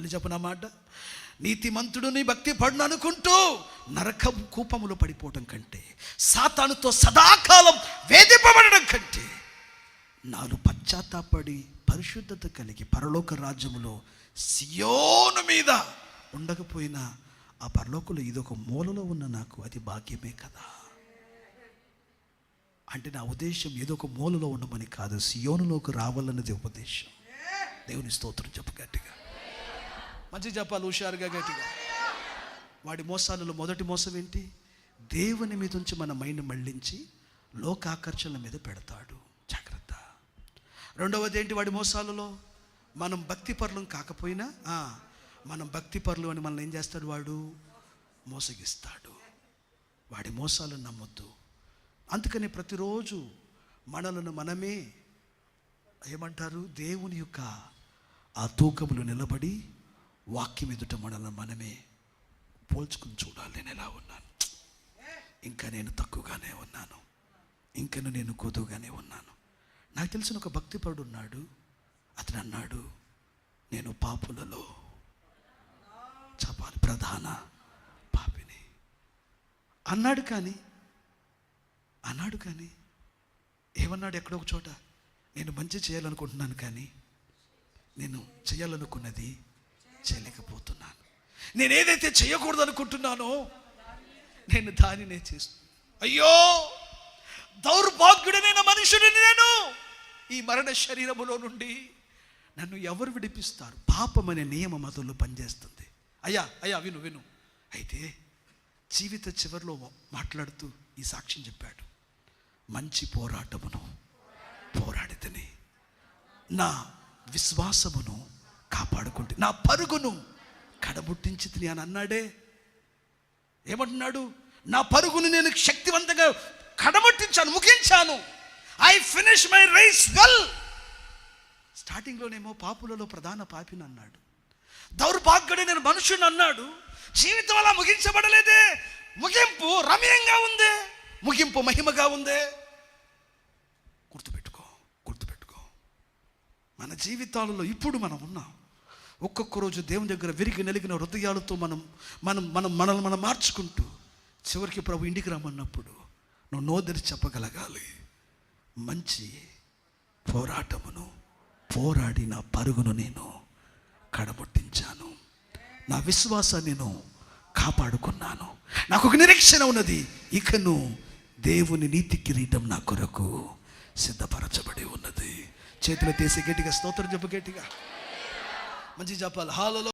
మళ్ళీ చెప్పనా మాట. నీతిమంతుడుని భక్తి పడును అనుకుంటూ నరకం కూపములో పడిపోవటం కంటే సాతానుతో సదాకాలం వేధింపబడడం కంటే నాను పశ్చాత్తాపడి పరిశుద్ధత కలిగి పరలోక రాజ్యములో సియోను మీద ఉండకపోయినా ఆ పరలోకంలో ఇదొక మూలలో ఉన్న నాకు అది భాగ్యమే కదా. అంటే నా ఉద్దేశం ఏదో ఒక మూలలో ఉండమని కాదు సియోనులోకి రావాలన్నది ఉపదేశం. దేవుని స్తోత్రం చెప్పు గట్టిగా. మంచి చెప్పాలి హుషారుగా గట్టిగా. వాడి మోసాలలో మొదటి మోసం ఏంటి? దేవుని మీద ఉంచి మన మైండ్ మళ్ళించి లోకాకర్షణల మీద పెడతాడు. జాగ్రత్త. రెండవది ఏంటి వాడి మోసాలలో? మనం భక్తి పరులం కాకపోయినా మనం భక్తి పరులు అని మనల్ని ఏం చేస్తాడు వాడు? మోసగిస్తాడు. వాడి మోసాలను నమ్మొద్దు. అందుకని ప్రతిరోజు మనలను మనమే ఏమంటారు? దేవుని యొక్క ఆ తూకములు నిలబడి వాక్యం ఎదుట మనల్ని మనమే పోల్చుకుని చూడాలి. నేను ఎలా ఉన్నాను? ఇంకా నేను తక్కువగానే ఉన్నాను. ఇంకను నేను కొదువుగానే ఉన్నాను. నాకు తెలిసిన ఒక భక్తిపరుడు ఉన్నాడు. అతను అన్నాడు నేను పాపులలో చెప్పాలి ప్రధాన పాపిని. అన్నాడు కానీ అన్నాడు కానీ ఏమన్నాడు ఎక్కడో ఒక చోట నేను మంచి చేయాలనుకుంటున్నాను కానీ నేను చేయాలనుకున్నది చేయలేకపోతున్నాను. నేను ఏదైతే చేయకూడదు అనుకుంటున్నానో నేను దానినే చేస్తు. అయ్యో! దౌర్భాగ్యుడైన మనుషుడిని నేను ఈ మరణ శరీరములో నుండి నన్ను ఎవరు విడిపిస్తారు? పాపం అనే నియమం అతను పనిచేస్తుంది. అయ్యా అయ్యా విను విను. అయితే జీవిత చివరిలో మాట్లాడుతూ ఈ సాక్ష్యం చెప్పాడు. మంచి పోరాటమును పోరాడితని. నా విశ్వాసమును కాపాడుకుంటే. నా పరుగును కడబుట్టించి తిని అని అన్నాడే. ఏమంటున్నాడు? నా పరుగును నేను శక్తివంతంగా కడబట్టించాను ముగించాను. I finish my race well స్టార్టింగ్లోనేమో పాపులలో ప్రధాన పాపిని అన్నాడు. దౌర్భాగ్యుడే నేను మనుషుని అన్నాడు. జీవితం అలా ముగించబడలేదే. ముగింపు రమ్యంగా ఉందే. ముగింపు మహిమగా ఉందే. గుర్తుపెట్టుకో గుర్తుపెట్టుకో. మన జీవితాలలో ఇప్పుడు మనం ఉన్నాం. ఒక్కొక్క రోజు దేవుని దగ్గర విరిగి నలిగిన హృదయాలతో మనం మనం మనం మనల్ని మనం మార్చుకుంటూ చివరికి ప్రభు ఇంటికి రమ్మన్నప్పుడు నువ్వు నోదరి చెప్పగలగాలి. మంచి పోరాటమును పోరాడి నా పరుగును నేను కడబొట్టించాను నా విశ్వాసాన్ని నేను కాపాడుకున్నాను. నాకు ఒక నిరీక్షణ ఉన్నది. ఇకను దేవుని నీతి కిరీటం నా కొరకు సిద్ధపరచబడి ఉన్నది. చేతులు తీసి గట్టిగా స్తోత్రం చెప్పు గట్టిగా. మంచి చెప్పాలి. హాలలో